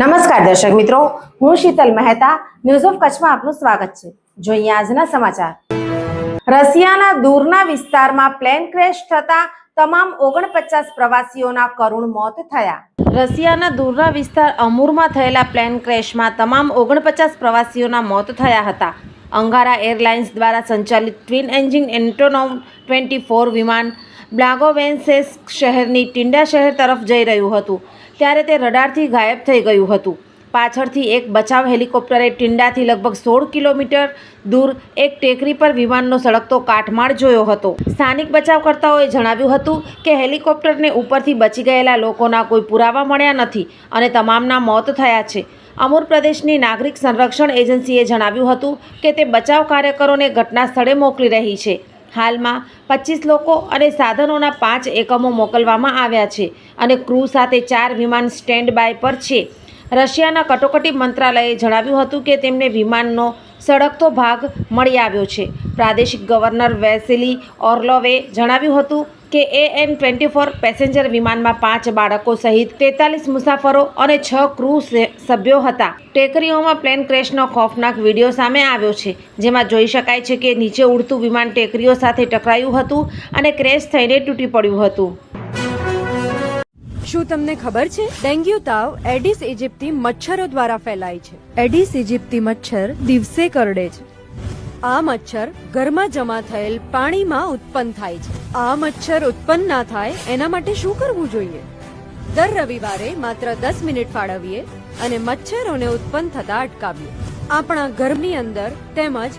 નમસ્કાર દર્શક મિત્રો, હું શીતલ મહેતા ન્યૂઝ ઓફ કચ્છમાં આપનું સ્વાગત છે. જોઈએ આજના સમાચાર. રશિયાના દૂરના વિસ્તારમાં પ્લેન ક્રેશ થતા તમામ ઓગણપચાસ પ્રવાસીઓના કરુણ મોત થયા. રશિયાના દૂરના વિસ્તાર અમૂરમાં થયેલા પ્લેન ક્રેશમાં તમામ ઓગણપચાસ પ્રવાસીઓના મોત થયા હતા. અંગારા એરલાઇન્સ દ્વારા સંચાલિત twin engine Antonov twenty four વિમાન બ્લાગોવેન્સેસ શહેરની ટિંડા શહેર તરફ જઈ રહ્યું હતું. ત્યારે તે રડારથી ગાયબ થઈ ગયું હતું. પાછળથી એક બચાવ હેલિકોપ્ટરે ટિંડાથી લગભગ સોળ કિલોમીટર દૂર એક ટેકરી પર વિમાનનો સળગતો કાટમાળ જોયો હતો. સ્થાનિક બચાવકર્તાઓએ જણાવ્યું હતું કે હેલિકોપ્ટરને ઉપરથી બચી ગયેલા લોકોના કોઈ પુરાવા મળ્યા નથી અને તમામના મોત થયા છે. અમુર પ્રદેશની નાગરિક સંરક્ષણ એજન્સીએ જણાવ્યું હતું કે તે બચાવ કાર્યકરોને ઘટના સ્થળે મોકલી રહી છે. હાલમાં પચીસ લોકો અને સાધનોના પાંચ એકમો મોકલવામાં આવ્યા છે અને ક્રૂ સાથે ચાર વિમાન સ્ટેન્ડ બાય પર છે. રશિયાના કટોકટી મંત્રાલયે જણાવ્યું હતું કે તેમને વિમાનનો સળગતો ભાગ મળી આવ્યો છે. પ્રાદેશિક ગવર્નર વેસેલી ઓર્લોવે જણાવ્યું હતું કે A N twenty four passenger વિમાનમાં પાંચ બાળકો સહિત તેતાલીસ મુસાફરો અને છ ક્રૂ સભ્યો હતા. ટેકરીઓમાં પ્લેન ક્રેશનો ખોફનાક વીડિયો સામે આવ્યો છે, જેમાં જોઈ શકાય છે કે નીચે ઉડતું વિમાન ટેકરીઓ સાથે ટકરાયું હતું અને ક્રેશ થઈને તૂટી પડ્યું હતું. શું તમને ખબર છે? ડેન્ગ્યુ તાવ એડિસ ઇજિપ્તી મચ્છરો દ્વારા ફેલાય છે. એડિસ ઇજિપ્તી મચ્છર દિવસે કરડે છે. આ મચ્છર ઘરમાં જમા થયેલ પાણીમાં ઉત્પન્ન થાય છે. આ મચ્છર ઉત્પન્ન ના થાય, એના માટે શું કરવું જોઈએ? દર રવિવારે માત્ર દસ મિનિટ ફાળવીએ અને મચ્છરોને ઉત્પન્ન થતા અટકાવીએ. આપણા ઘરની અંદર તેમજ